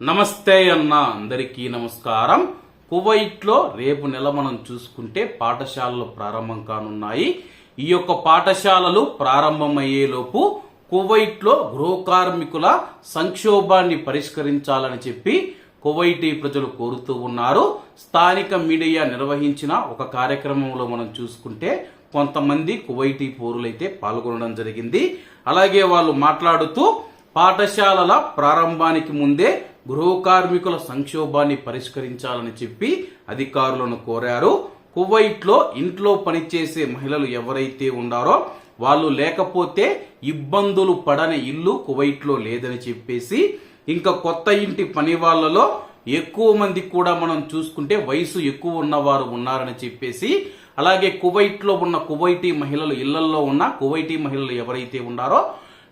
నమస్తే అన్న అందరికీ నమస్కారం. కువైట్లో రేపు నెల మనం చూసుకుంటే పాఠశాలలు ప్రారంభం కానున్నాయి. ఈ యొక్క పాఠశాలలు ప్రారంభమయ్యేలోపు కువైట్లో గృహ కార్మికుల సంక్షోభాన్ని పరిష్కరించాలని చెప్పి కువైటీ ప్రజలు కోరుతూ ఉన్నారు. స్థానిక మీడియా నిర్వహించిన ఒక కార్యక్రమంలో మనం చూసుకుంటే కొంతమంది కువైటీ పౌరులైతే పాల్గొనడం జరిగింది. అలాగే వాళ్ళు మాట్లాడుతూ పాఠశాలల ప్రారంభానికి ముందే గృహ కార్మికుల సంక్షోభాన్ని పరిష్కరించాలని చెప్పి అధికారులను కోరారు. కువైట్లో ఇంట్లో పనిచేసే మహిళలు ఎవరైతే ఉన్నారో వాళ్ళు లేకపోతే ఇబ్బందులు పడని ఇల్లు కువైట్లో లేదని చెప్పేసి ఇంకా కొత్త ఇంటి పని వాళ్ళలో ఎక్కువ మంది కూడా మనం చూసుకుంటే వయసు ఎక్కువ ఉన్నవారు ఉన్నారని చెప్పేసి అలాగే కువైట్లో ఉన్న కువైటీ మహిళలు ఇళ్ళల్లో ఉన్న కువైటీ మహిళలు ఎవరైతే ఉన్నారో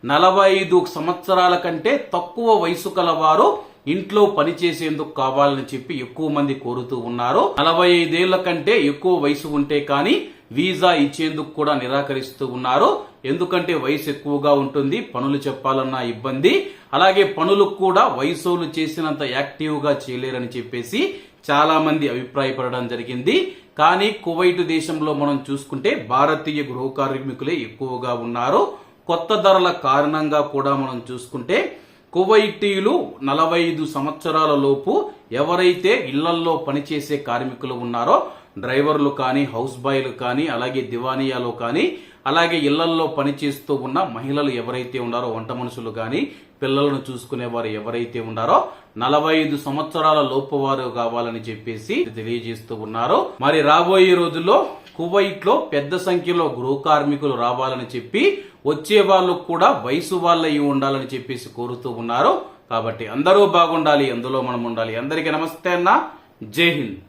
నలభై ఐదు సంవత్సరాల కంటే తక్కువ వయసు కలవారు ఇంట్లో పనిచేసేందుకు కావాలని చెప్పి ఎక్కువ మంది కోరుతూ ఉన్నారు. నలభై ఐదేళ్ళ కంటే ఎక్కువ వయసు ఉంటే కానీ వీసా ఇచ్చేందుకు కూడా నిరాకరిస్తూ ఉన్నారు. ఎందుకంటే వయసు ఎక్కువగా ఉంటుంది పనులు చెప్పాలన్న ఇబ్బంది. అలాగే పనులు కూడా వయసులు చేసినంత యాక్టివ్గా చేయలేరని చెప్పేసి చాలా మంది అభిప్రాయపడడం జరిగింది. కానీ కువైట్ దేశంలో మనం చూసుకుంటే భారతీయ గృహ కార్మికులే ఎక్కువగా ఉన్నారు. కొత్త ధరల కారణంగా కూడా మనం చూసుకుంటే కువైటీలు నలభై ఐదు సంవత్సరాల లోపు ఎవరైతే ఇళ్ళల్లో పనిచేసే కార్మికులు ఉన్నారో డ్రైవర్లు కానీ హౌస్ బాయ్లు కానీ అలాగే దివానియాలో కానీ అలాగే ఇళ్ళల్లో పనిచేస్తూ ఉన్న మహిళలు ఎవరైతే ఉన్నారో వంట మనుషులు కానీ పిల్లలను చూసుకునే వారు ఎవరైతే ఉన్నారో నలభై ఐదు సంవత్సరాల లోపు వారు కావాలని చెప్పేసి తెలియజేస్తూ ఉన్నారు. మరి రాబోయే రోజుల్లో కువైట్లో పెద్ద సంఖ్యలో గృహ కార్మికులు రావాలని చెప్పి వచ్చే వాళ్ళు కూడా వయసు వాళ్ళయి ఉండాలని చెప్పేసి కోరుతూ ఉన్నారు. కాబట్టి అందరూ బాగుండాలి అందులో మనం ఉండాలి. అందరికీ నమస్తే అన్న. జై హింద్.